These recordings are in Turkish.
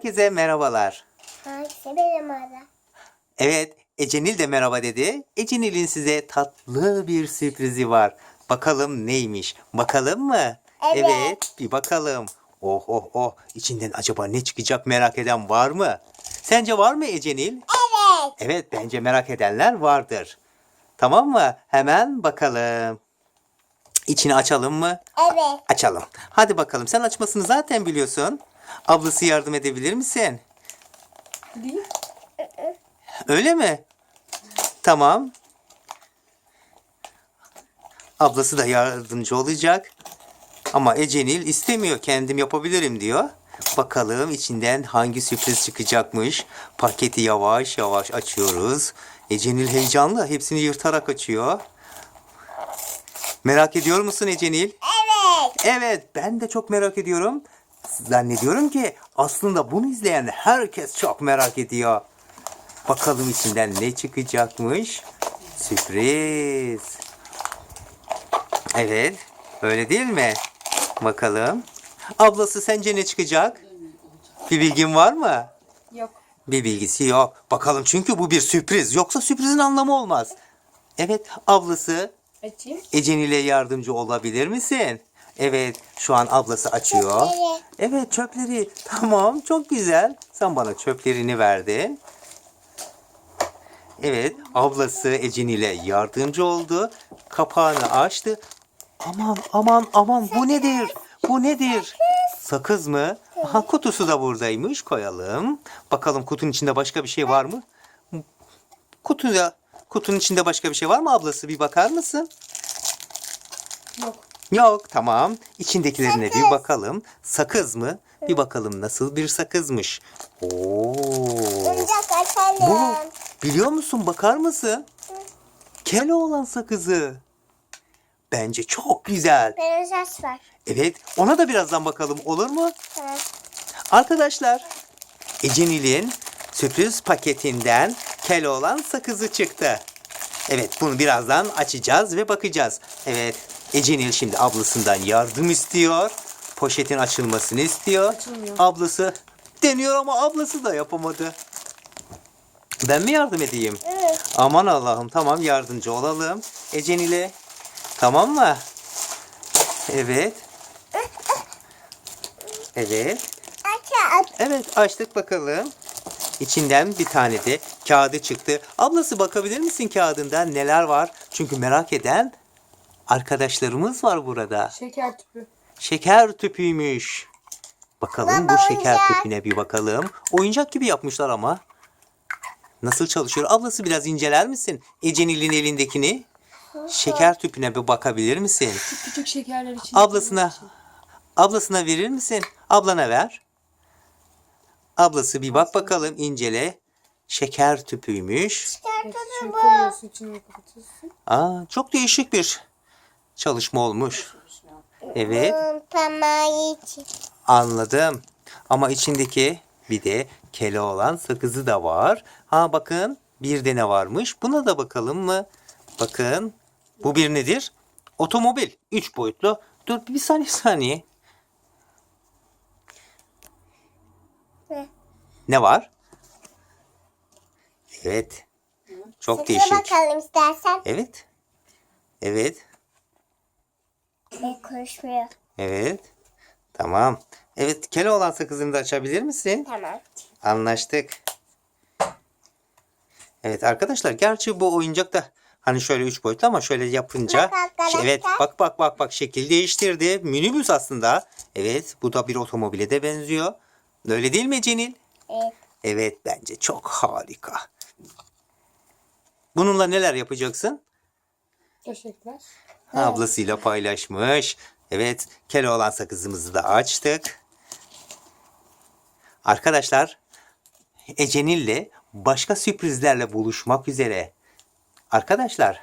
Herkese merhabalar. Benim ara? Evet, Ecenil de merhaba dedi. Ecenil'in size tatlı bir sürprizi var. Bakalım neymiş? Bakalım mı? Evet. bir bakalım. Oh oh oh. İçinden acaba ne çıkacak merak eden var mı? Sence var mı Ecenil? Evet. Evet, bence merak edenler vardır. Tamam mı? Hemen bakalım. İçini açalım mı? Evet. Açalım. Hadi bakalım. Sen açmasını zaten biliyorsun. Ablası yardım edebilir misin? Değil. Öyle mi? Tamam. Ablası da yardımcı olacak. Ama Ecenil istemiyor. Kendim yapabilirim diyor. Bakalım içinden hangi sürpriz çıkacakmış. Paketi yavaş yavaş açıyoruz. Ecenil heyecanlı. Hepsini yırtarak açıyor. Merak ediyor musun Ecenil? Evet. Evet, ben de çok merak ediyorum. Zannediyorum ki aslında bunu izleyen herkes çok merak ediyor. Bakalım içinden ne çıkacakmış. Sürpriz. Evet, öyle değil mi? Bakalım. Ablası sence ne çıkacak? Bir bilgin var mı? Yok. Bir bilgisi yok. Bakalım çünkü bu bir sürpriz. Yoksa sürprizin anlamı olmaz. Evet, ablası Açayım. Ecenil'e yardımcı olabilir misin? Evet, şu an ablası açıyor. Çöpleri. Evet, çöpleri. Tamam, çok güzel. Sen bana çöplerini verdin. Evet, ablası Ecenil'e yardımcı oldu. Kapağını açtı. Aman, aman, aman bu nedir? Bu nedir? Sakız mı? Aha, kutusu da buradaymış. Koyalım. Bakalım kutunun içinde başka bir şey var mı? Kutuda, kutunun içinde başka bir şey var mı ablası? Bir bakar mısın? Yok. Yok tamam. İçindekilerine bir bakalım. Sakız mı? Bir bakalım nasıl bir sakızmış. Oo. Bu biliyor musun bakar mısın? Kele olan sakızı. Bence çok güzel. Saç var. Evet ona da birazdan bakalım olur mu? Tamam. Arkadaşlar Ecenil'in sürpriz paketinden kele olan sakızı çıktı. Evet bunu birazdan açacağız ve bakacağız. Evet Ecenil şimdi ablasından yardım istiyor. Poşetin açılmasını istiyor. Açılmıyor. Ablası deniyor ama ablası da yapamadı. Ben mi yardım edeyim? Evet. Aman Allah'ım tamam yardımcı olalım. Ecenil'e. Tamam mı? Evet. Evet. Evet açtık bakalım. İçinden bir tane de kağıdı çıktı. Ablası bakabilir misin kağıdında neler var? Çünkü merak eden arkadaşlarımız var burada. Şeker tüpü. Şeker tüpüymüş. Bakalım bu Baba, şeker oyuncak. tüpüne bir bakalım. Oyuncak gibi yapmışlar ama. Nasıl çalışıyor? Ablası biraz inceler misin? Ecenil'in elindekini. Şeker tüpüne bir bakabilir misin? Küçük küçük şekerler için. Ablasına ablasına verir misin? Ablana ver. Ablası bir bak bakalım incele. Şeker tüpüymüş. Çıkartalım Şunu bu. Aa, çok değişik bir çalışma olmuş. Evet, Hmm, anladım. Ama içindeki bir de kele olan sakızı da var. Ha bakın, bir de ne varmış? Buna da bakalım mı? Bakın, bu bir nedir? Otomobil, üç boyutlu. Dur bir saniye saniye. Ne? Ne var? Evet. Çok Sesine değişik. bakalım istersen. Evet. Evet. E, konuşmuyor. Evet. Tamam. Evet, kele olan sakızını da açabilir misin? Tamam. Anlaştık. Evet arkadaşlar, gerçi bu oyuncak da hani şöyle üç boyutlu ama şöyle yapınca Bak arkadaşlar. evet bak bak bak bak şekil değiştirdi. Minibüs aslında. Evet, bu da bir otomobile de benziyor. Öyle değil mi Cenil? Evet. Evet, bence çok harika. Bununla neler yapacaksın? Teşekkürler. Ablasıyla paylaşmış. Evet, kele olan sakızımızı da açtık. Arkadaşlar, Ecenil'le başka sürprizlerle buluşmak üzere. Arkadaşlar,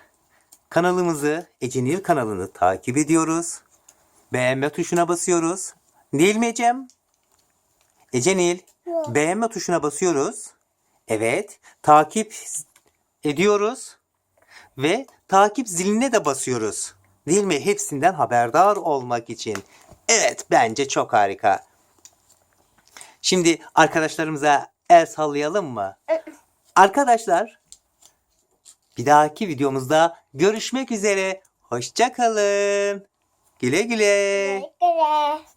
kanalımızı, Ecenil kanalını takip ediyoruz. Beğenme tuşuna basıyoruz. Değil mi Ecem? Ecenil, Yok. beğenme tuşuna basıyoruz. Evet, takip ediyoruz ve takip ziline de basıyoruz. Değil mi? Hepsinden haberdar olmak için. Evet, bence çok harika. Şimdi arkadaşlarımıza el sallayalım mı? Arkadaşlar bir dahaki videomuzda görüşmek üzere. Hoşça kalın. Güle güle. Güle güle.